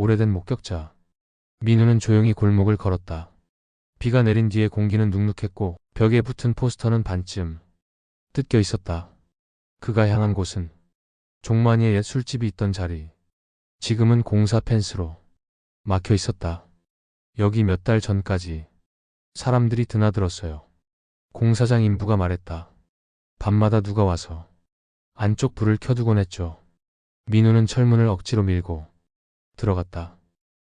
오래된 목격자. 민우는 조용히 골목을 걸었다. 비가 내린 뒤에 공기는 눅눅했고 벽에 붙은 포스터는 반쯤 뜯겨 있었다. 그가 향한 곳은 종만이의 옛 술집이 있던 자리. 지금은 공사 펜스로 막혀 있었다. 여기 몇 달 전까지 사람들이 드나들었어요. 공사장 인부가 말했다. 밤마다 누가 와서 안쪽 불을 켜두곤 했죠. 민우는 철문을 억지로 밀고 들어갔다.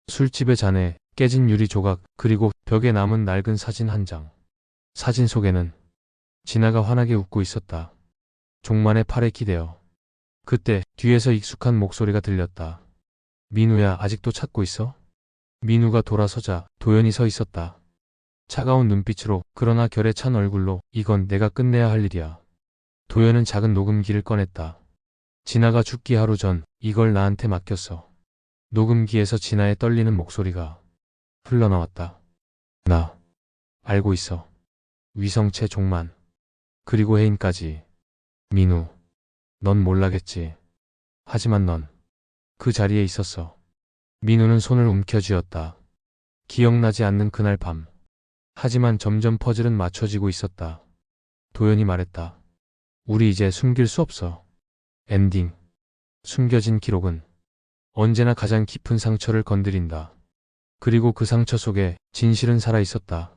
술집의 잔에 깨진 유리 조각 그리고 벽에 남은 낡은 사진 한 장. 사진 속에는 진아가 환하게 웃고 있었다. 종만의 팔에 기대어. 그때 뒤에서 익숙한 목소리가 들렸다. 민우야 아직도 찾고 있어? 민우가 돌아서자 도연이 서 있었다. 차가운 눈빛으로 그러나 결에 찬 얼굴로 이건 내가 끝내야 할 일이야. 도연은 작은 녹음기를 꺼냈다. 진아가 죽기 하루 전 이걸 나한테 맡겼어. 녹음기에서 진아의 떨리는 목소리가 흘러나왔다. 나 알고 있어. 위성체 종만 그리고 혜인까지 민우 넌 몰라겠지. 하지만 넌 그 자리에 있었어. 민우는 손을 움켜쥐었다. 기억나지 않는 그날 밤. 하지만 점점 퍼즐은 맞춰지고 있었다. 도연이 말했다. 우리 이제 숨길 수 없어. 엔딩. 숨겨진 기록은 언제나 가장 깊은 상처를 건드린다. 그리고 그 상처 속에 진실은 살아 있었다.